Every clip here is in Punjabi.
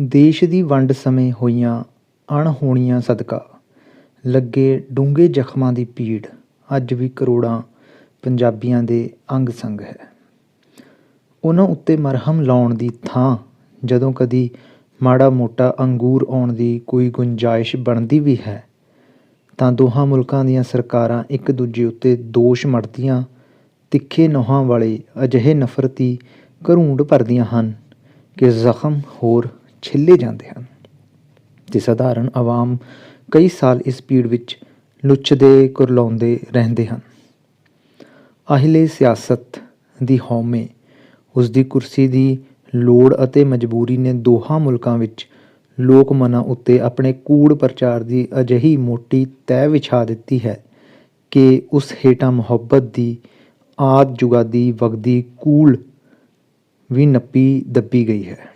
ਦੇਸ਼ ਦੀ ਵੰਡ ਸਮੇਂ ਹੋਈਆਂ ਅਣਹੋਣੀਆਂ ਸਦਕਾ। ਲੱਗੇ ਡੂੰਘੇ ਜ਼ਖਮਾਂ ਦੀ ਪੀੜ ਅੱਜ ਵੀ ਕਰੋੜਾਂ ਪੰਜਾਬੀਆਂ ਦੇ ਅੰਗ ਸੰਗ ਹੈ। ਉਹਨਾਂ ਉੱਤੇ ਮਰਹਮ ਲਾਉਣ ਦੀ ਥਾਂ, ਜਦੋਂ ਕਦੀ ਮਾੜਾ ਮੋਟਾ ਅੰਗੂਰ ਆਉਣ ਦੀ ਕੋਈ ਗੁੰਜਾਇਸ਼ ਬਣਦੀ ਵੀ ਹੈ, ਤਾਂ ਦੋਹਾਂ ਮੁਲਕਾਂ ਦੀਆਂ ਸਰਕਾਰਾਂ ਇੱਕ ਦੂਜੇ ਉੱਤੇ ਦੋਸ਼ ਮੜਦੀਆਂ, ਤਿੱਖੇ ਨੋਹਾਂ ਵਾਲੇ ਅਜਿਹੇ ਨਫ਼ਰਤੀ ਘਰੂੰਡ ਭਰਦੀਆਂ ਹਨ ਕਿ ਜ਼ਖਮ ਹੋਰ ਛਿੱਲੇ ਜਾਂਦੇ ਹਨ। ਤੇ ਸਧਾਰਨ ਆਵਾਮ ਕਈ ਸਾਲ ਇਸ ਪੀੜ ਵਿੱਚ ਲੁੱਚਦੇ, ਕੁਰਲਾਉਂਦੇ ਰਹਿੰਦੇ ਹਨ। ਅਹਿਲੇ ਸਿਆਸਤ ਦੀ ਹਉਮੈ, ਉਸ ਦੀ ਕੁਰਸੀ ਦੀ ਲੋੜ ਅਤੇ ਮਜਬੂਰੀ ਨੇ ਦੋਹਾਂ ਮੁਲਕਾਂ ਵਿੱਚ ਲੋਕ ਮਨਾਂ ਉੱਤੇ ਆਪਣੇ ਕੂੜ ਪ੍ਰਚਾਰ ਦੀ ਅਜਿਹੀ ਮੋਟੀ ਤਹਿ ਵਿਛਾ ਦਿੱਤੀ ਹੈ ਕਿ ਉਸ ਹੇਠਾਂ ਮੁਹੱਬਤ ਦੀ ਆਦ ਜੁਗਾਦੀ ਵਗਦੀ ਕੂਲ ਵੀ ਨੱਪੀ ਦੱਬੀ ਗਈ ਹੈ।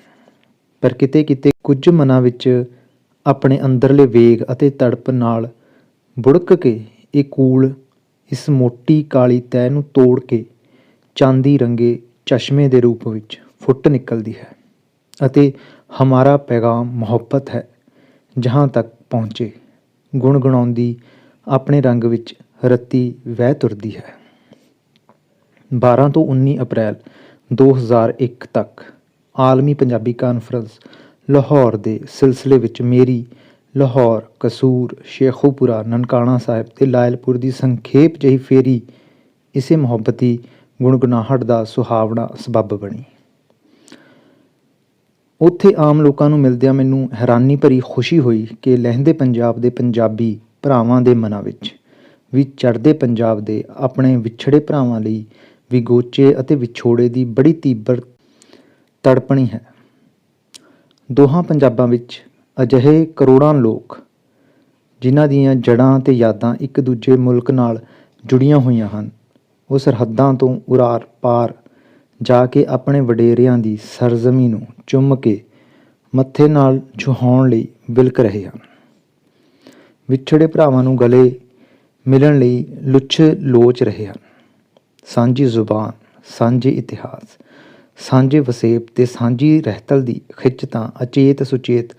ਪਰ ਕਿਤੇ ਕਿਤੇ ਕੁਝ ਮਨਾਂ ਵਿੱਚ ਆਪਣੇ ਅੰਦਰਲੇ ਵੇਗ ਅਤੇ ਤੜਪ ਨਾਲ ਬੁੜਕ ਕੇ ਇਹ ਕੂਲ ਇਸ ਮੋਟੀ ਕਾਲੀ ਤਹਿ ਨੂੰ ਤੋੜ ਕੇ ਚਾਂਦੀ ਰੰਗੇ ਚਸ਼ਮੇ ਦੇ ਰੂਪ ਵਿੱਚ ਫੁੱਟ ਨਿਕਲਦੀ ਹੈ ਅਤੇ ਹਮਾਰਾ ਪੈਗਾਮ ਮੁਹੱਬਤ ਹੈ, ਜਹਾਂ ਤੱਕ ਪਹੁੰਚੇ। ਗੁਣਗੁਣਾਉਂਦੀ ਆਪਣੇ ਰੰਗ ਵਿੱਚ ਰੱਤੀ ਵਹਿ ਤੁਰਦੀ ਹੈ। 12 ਤੋਂ 19 ਅਪ੍ਰੈਲ 2001 ਤੱਕ ਆਲਮੀ ਪੰਜਾਬੀ ਕਾਨਫਰੰਸ ਲਾਹੌਰ ਦੇ ਸਿਲਸਿਲੇ ਵਿੱਚ ਮੇਰੀ ਲਾਹੌਰ ਕਸੂਰ ਸ਼ੇਖੂਪੁਰਾ ਨਨਕਾਣਾ ਸਾਹਿਬ ਤੇ ਲਾਇਲਪੁਰ ਦੀ ਸੰਖੇਪ ਜਿਹੀ ਫੇਰੀ, ਇਸੇ ਮੁਹੱਬਤੀ ਗੁਣਗੁਨਾਹਟ ਦਾ ਸੁਹਾਵਣਾ ਸਬੱਬ ਬਣੀ। ਉੱਥੇ ਆਮ ਲੋਕਾਂ ਨੂੰ ਮਿਲਦਿਆਂ ਮੈਨੂੰ ਹੈਰਾਨੀ ਭਰੀ ਖੁਸ਼ੀ ਹੋਈ ਕਿ ਲਹਿੰਦੇ ਪੰਜਾਬ ਦੇ ਪੰਜਾਬੀ ਭਰਾਵਾਂ ਦੇ ਮਨਾਂ ਵਿੱਚ ਵੀ ਚੜ੍ਹਦੇ ਪੰਜਾਬ ਦੇ ਆਪਣੇ ਵਿਛੜੇ ਭਰਾਵਾਂ ਲਈ ਵਿਗੋਚੇ ਅਤੇ ਵਿਛੋੜੇ ਦੀ ਬੜੀ ਤੀਬਰ ਤੜਪਣੀ ਹੈ। ਦੋਹਾਂ ਪੰਜਾਬਾਂ ਵਿੱਚ ਅਜਿਹੇ ਕਰੋੜਾਂ ਲੋਕ, ਜਿਨ੍ਹਾਂ ਦੀਆਂ ਜੜ੍ਹਾਂ ਤੇ ਯਾਦਾਂ ਇੱਕ ਦੂਜੇ ਮੁਲਕ ਨਾਲ ਜੁੜੀਆਂ ਹੋਈਆਂ ਹਨ, ਉਹ ਸਰਹੱਦਾਂ ਤੋਂ ਉਰਾਰ ਪਾਰ ਜਾ ਕੇ ਆਪਣੇ ਵਡੇਰਿਆਂ ਦੀ ਸਰਜ਼ਮੀ ਨੂੰ ਚੁੰਮ ਕੇ ਮੱਥੇ ਨਾਲ ਛੁਹਾਉਣ ਲਈ ਵਿਲਕ ਰਹੇ ਹਨ। ਵਿਛੜੇ ਭਰਾਵਾਂ ਨੂੰ ਗਲੇ ਮਿਲਣ ਲਈ ਲੁੱਛ ਲੋਚ ਰਹੇ ਹਨ। ਸਾਂਝੀ ਜ਼ੁਬਾਨ, ਸਾਂਝੇ ਇਤਿਹਾਸ ਸਾਂਝੇ ਵਸੇਬ ਤੇ ਸਾਂਝੀ ਰਹਿਤਲ ਦੀ ਖਿੱਚ ਤਾਂ ਅਚੇਤ ਸੁਚੇਤ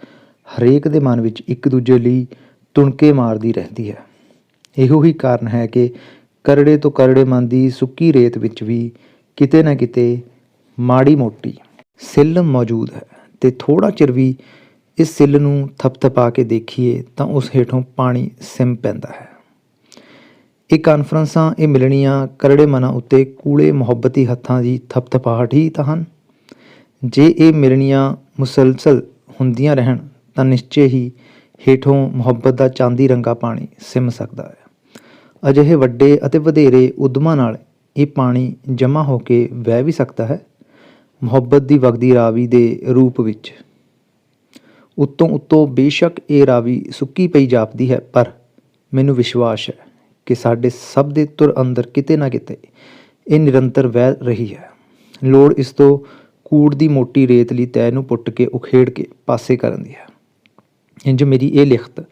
ਹਰੇਕ ਦੇ ਮਨ ਵਿੱਚ ਇੱਕ ਦੂਜੇ ਲਈ ਤੁਣਕੇ ਮਾਰਦੀ ਰਹਿੰਦੀ ਹੈ। ਇਹੋ ਹੀ ਕਾਰਨ ਹੈ ਕਿ ਕਰੜੇ ਤੋਂ ਕਰੜੇ ਮਨ ਦੀ ਸੁੱਕੀ ਰੇਤ ਵਿੱਚ ਵੀ ਕਿਤੇ ਨਾ ਕਿਤੇ ਮਾੜੀ ਮੋਟੀ ਸਿੱਲ ਮੌਜੂਦ ਹੈ ਤੇ ਥੋੜਾ ਚਿਰ ਵੀ ਇਸ ਸਿੱਲ ਨੂੰ ਥਪਥਪਾ ਕੇ ਦੇਖੀਏ ਤਾਂ ਉਸ ਹੇਠੋਂ ਪਾਣੀ ਸਿਮ ਪੈਂਦਾ ਹੈ। ਇਹ ਕਾਨਫਰੰਸਾਂ, ਇਹ ਮਿਲਣੀਆਂ ਕਰੜੇ ਮਨਾਂ ਉੱਤੇ ਕੂਲੇ ਮੁਹੱਬਤੀ ਹੱਥਾਂ ਦੀ ਥਪਥਪਾਹਟ ਹੀ ਤਾਂ ਹਨ। ਜੇ ਇਹ ਮਿਲਣੀਆਂ ਮੁਸਲਸਲ ਹੁੰਦੀਆਂ ਰਹਿਣ, ਤਾਂ ਨਿਸ਼ਚੈ ਹੀ ਹੇਠੋਂ ਮੁਹੱਬਤ ਦਾ ਚਾਂਦੀ ਰੰਗਾ ਪਾਣੀ ਸਿਮ ਸਕਦਾ ਹੈ। ਅਜਿਹੇ ਵੱਡੇ ਅਤੇ ਵਧੇਰੇ ਉਦਮਾਂ ਨਾਲ ਇਹ ਪਾਣੀ ਜਮ੍ਹਾਂ ਹੋ ਕੇ ਵਹਿ ਵੀ ਸਕਦਾ ਹੈ, ਮੁਹੱਬਤ ਦੀ ਵਗਦੀ ਰਾਵੀ ਦੇ ਰੂਪ ਵਿੱਚ। ਉੱਤੋਂ ਉੱਤੋਂ ਬੇਸ਼ੱਕ ਇਹ ਰਾਵੀ ਸੁੱਕੀ ਪਈ ਜਾਪਦੀ ਹੈ, ਪਰ ਮੈਨੂੰ ਵਿਸ਼ਵਾਸ ਹੈ। ਕਿ ਸਾਡੇ ਸਭ ਦੇ ਤੁਰ ਅੰਦਰ ਕਿਤੇ ਨਾ ਕਿਤੇ ਇਹ ਨਿਰੰਤਰ ਵਹਿ ਰਹੀ ਹੈ। ਲੋੜ ਇਸ ਤੋਂ ਕੂੜ ਦੀ ਮੋਟੀ ਰੇਤਲੀ ਤੈ ਨੂੰ ਪੁੱਟ ਕੇ, ਉਖੇੜ ਕੇ ਪਾਸੇ ਕਰਨ ਦੀ ਹੈ। ਇੰਜ ਮੇਰੀ ਇਹ ਲਿਖਤ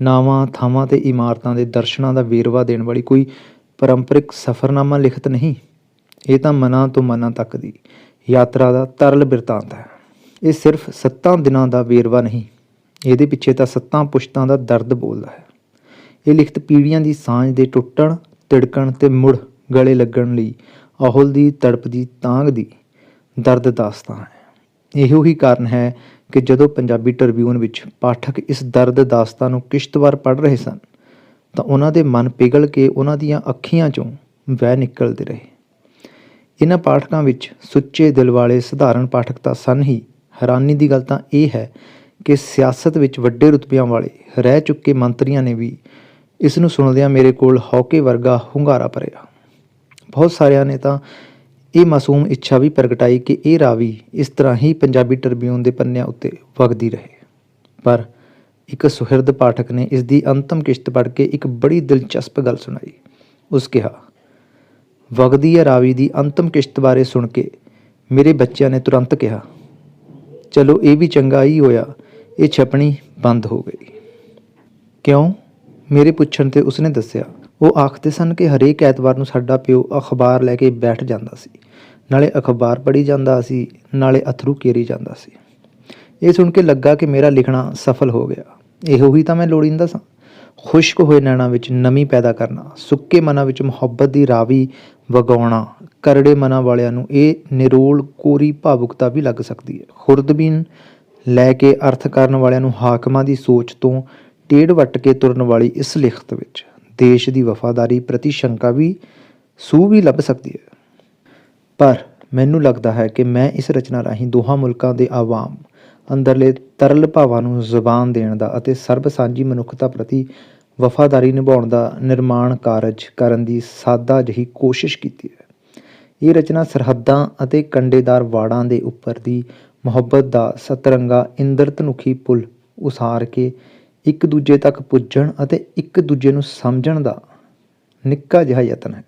ਨਾਵਾਂ, ਥਾਵਾਂ ਤੇ ਇਮਾਰਤਾਂ ਦੇ ਦਰਸ਼ਨਾਂ ਦਾ ਵੇਰਵਾ ਦੇਣ ਵਾਲੀ ਕੋਈ ਪਰੰਪਰਿਕ ਸਫ਼ਰਨਾਮਾ ਲਿਖਤ ਨਹੀਂ। ਇਹ ਤਾਂ ਮਨਾਂ ਤੋਂ ਮਨਾਂ ਤੱਕ ਦੀ ਯਾਤਰਾ ਦਾ ਤਰਲ ਬਿਰਤਾਂਤ ਹੈ। ਇਹ ਸਿਰਫ ਸੱਤਾਂ ਦਿਨਾਂ ਦਾ ਵੇਰਵਾ ਨਹੀਂ, ਇਹਦੇ ਪਿੱਛੇ ਤਾਂ ਸੱਤਾਂ ਪੁਸ਼ਤਾਂ ਦਾ ਦਰਦ ਬੋਲਦਾ ਹੈ। ਇਹ ਲਿਖਤ ਪੀੜ੍ਹੀਆਂ ਦੀ ਸਾਂਝ ਦੇ ਟੁੱਟਣ, ਤਿੜਕਣ ਤੇ ਮੁੜ ਗਲੇ ਲੱਗਣ ਲਈ ਅਹੁਲ ਦੀ, ਤੜਪ ਦੀ, ਤਾਂਗ ਦੀ ਦਰਦ ਦਾਸਤਾਨ ਹੈ। ਇਹੋ ਹੀ ਕਾਰਨ ਹੈ ਕਿ ਜਦੋਂ ਪੰਜਾਬੀ ਟ੍ਰਿਬਿਊਨ ਵਿੱਚ ਪਾਠਕ ਇਸ ਦਰਦ ਦਾਸਤਾਨ ਨੂੰ ਕਿਸ਼ਤਵਾਰ ਪੜ੍ਹ ਰਹੇ ਸਨ, ਤਾਂ ਉਹਨਾਂ ਦੇ ਮਨ ਪਿਘਲ ਕੇ ਉਹਨਾਂ ਦੀਆਂ ਅੱਖੀਆਂ 'ਚੋਂ ਵਹਿ ਨਿਕਲਦੇ ਰਹੇ। ਇਹਨਾਂ ਪਾਠਕਾਂ ਵਿੱਚ ਸੁੱਚੇ ਦਿਲ ਵਾਲੇ ਸਧਾਰਨ ਪਾਠਕ ਤਾਂ ਸਨ ਹੀ। ਹੈਰਾਨੀ ਦੀ ਗੱਲ ਤਾਂ ਇਹ ਹੈ ਕਿ ਸਿਆਸਤ ਵਿੱਚ ਵੱਡੇ ਰੁਤਬਿਆਂ ਵਾਲੇ ਰਹਿ ਚੁੱਕੇ ਮੰਤਰੀਆਂ ਨੇ ਵੀ ਇਸ ਨੂੰ ਸੁਣਦਿਆਂ ਮੇਰੇ ਕੋਲ ਹੌਕੇ ਵਰਗਾ ਹੁੰਗਾਰਾ ਭਰਿਆ। ਬਹੁਤ ਸਾਰਿਆਂ ਨੇ ਤਾਂ ਇਹ ਮਾਸੂਮ ਇੱਛਾ ਵੀ ਪ੍ਰਗਟਾਈ ਕਿ ਇਹ ਰਾਵੀ ਇਸ ਤਰ੍ਹਾਂ ਹੀ ਪੰਜਾਬੀ ਟ੍ਰਿਬਿਊਨ ਦੇ ਪੰਨਿਆਂ ਉੱਤੇ ਵਗਦੀ ਰਹੇ। ਪਰ ਇੱਕ ਸੁਹਿਰਦ ਪਾਠਕ ਨੇ ਇਸ ਦੀ ਅੰਤਮ ਕਿਸ਼ਤ ਪੜ੍ਹ ਕੇ ਇੱਕ ਬੜੀ ਦਿਲਚਸਪ ਗੱਲ ਸੁਣਾਈ। ਉਸ ਕਿਹਾ, ਵਗਦੀ ਹੈ ਰਾਵੀ ਦੀ ਅੰਤਮ ਕਿਸ਼ਤ ਬਾਰੇ ਸੁਣ ਕੇ ਮੇਰੇ ਬੱਚਿਆਂ ਨੇ ਤੁਰੰਤ ਕਿਹਾ, ਚਲੋ ਇਹ ਵੀ ਚੰਗਾ ਹੀ ਹੋਇਆ, ਇਹ ਛਪਣੀ ਬੰਦ ਹੋ ਗਈ। ਕਿਉਂ? ਮੇਰੇ ਪੁੱਛਣ ਤੇ ਉਸਨੇ ਦੱਸਿਆ, ਉਹ ਆਖਦੇ ਸਨ ਕਿ ਹਰੇਕ ਐਤਵਾਰ ਨੂੰ ਸਾਡਾ ਪਿਓ ਅਖਬਾਰ ਲੈ ਕੇ ਬੈਠ ਜਾਂਦਾ ਸੀ। ਨਾਲੇ ਅਖਬਾਰ ਪੜ੍ਹੀ ਜਾਂਦਾ ਸੀ, ਨਾਲੇ ਅਥਰੂ ਕੇਰੀ ਜਾਂਦਾ ਸੀ। ਇਹ ਸੁਣ ਕੇ ਲੱਗਾ ਕਿ ਮੇਰਾ ਲਿਖਣਾ ਸਫਲ ਹੋ ਗਿਆ। ਇਹੋ ਹੀ ਤਾਂ ਮੈਂ ਲੋੜੀਂਦਾ ਸਾਂ। ਖੁਸ਼ਕ ਹੋਏ ਨੈਣਾਂ ਵਿੱਚ ਨਮੀ ਪੈਦਾ ਕਰਨਾ, ਸੁੱਕੇ ਮਨਾਂ ਵਿੱਚ ਮੁਹੱਬਤ ਦੀ ਰਾਵੀ ਵਗਾਉਣਾ, ਕਰੜੇ ਮਨਾਂ ਵਾਲਿਆਂ ਨੂੰ ਇਹ ਨਿਰੋਲ ਕੋਰੀ ਭਾਵੁਕਤਾ ਵੀ ਲੱਗ ਸਕਦੀ ਹੈ। ਖੁਰਦਬੀਨ ਲੈ ਕੇ ਅਰਥ ਕਰਨ ਵਾਲਿਆਂ ਨੂੰ ਹਾਕਮਾਂ ਦੀ ਸੋਚ ਤੋਂ ਟੇੜ ਵੱਟ ਕੇ ਤੁਰਨ ਵਾਲੀ ਇਸ ਲਿਖਤ ਵਿੱਚ, ਦੇਸ਼ ਦੀ ਵਫਾਦਾਰੀ ਪ੍ਰਤੀ ਸ਼ੰਕਾ ਵੀ, ਸੂ ਵੀ ਲੱਭ ਸਕਦੀ ਹੈ। ਪਰ ਮੈਨੂੰ ਲੱਗਦਾ ਹੈ ਕਿ ਮੈਂ ਇਸ ਰਚਨਾ ਰਾਹੀਂ ਦੋਹਾਂ ਮੁਲਕਾਂ ਦੇ ਆਵਾਮ, ਅੰਦਰਲੇ ਤਰਲ ਭਾਵਾਂ ਨੂੰ ਜ਼ੁਬਾਨ ਦੇਣ ਦਾ ਅਤੇ ਸਰਬ ਸਾਂਝੀ ਮਨੁੱਖਤਾ ਪ੍ਰਤੀ ਵਫਾਦਾਰੀ ਨਿਭਾਉਣ ਦਾ ਨਿਰਮਾਣ ਕਾਰਜ ਕਰਨ ਦੀ ਸਾਦਾ ਜਿਹੀ ਕੋਸ਼ਿਸ਼ ਕੀਤੀ ਹੈ। ਇਹ ਰਚਨਾ ਸਰਹੱਦਾਂ ਅਤੇ ਕੰਡੇਦਾਰ ਵਾੜਾਂ ਦੇ ਉੱਪਰ ਦੀ ਮੁਹੱਬਤ ਦਾ ਸਤਰੰਗਾ ਇੰਦਰਧਨੁਖੀ ਪੁਲ ਉਸਾਰ ਕੇ ਇੱਕ ਦੂਜੇ ਤੱਕ ਪੁੱਜਣ ਅਤੇ ਇੱਕ ਦੂਜੇ ਨੂੰ ਸਮਝਣ ਦਾ ਨਿੱਕਾ ਜਿਹਾ ਯਤਨ ਹੈ।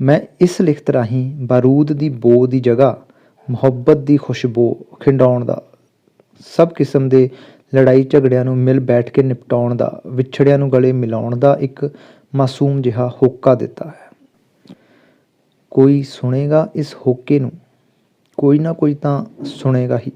ਮੈਂ ਇਸ ਲਿਖਤ ਰਾਹੀਂ ਬਾਰੂਦ ਦੀ ਬੋ ਦੀ ਜਗ੍ਹਾ, ਮੁਹੱਬਤ ਦੀ ਖੁਸ਼ਬੂ ਖਿੰਡਾਉਣ ਦਾ, ਸਭ ਕਿਸਮ ਦੇ ਲੜਾਈ ਝਗੜਿਆਂ ਨੂੰ ਮਿਲ ਬੈਠ ਕੇ ਨਿਪਟਾਉਣ ਦਾ, ਵਿਛੜਿਆਂ ਨੂੰ ਗਲੇ ਮਿਲਾਉਣ ਦਾ ਇੱਕ ਮਾਸੂਮ ਜਿਹਾ ਹੋਕਾ ਦਿੱਤਾ ਹੈ। ਕੋਈ ਸੁਣੇਗਾ ਇਸ ਹੋਕੇ ਨੂੰ, ਕੋਈ ਨਾ ਕੋਈ ਤਾਂ ਸੁਣੇਗਾ ਹੀ।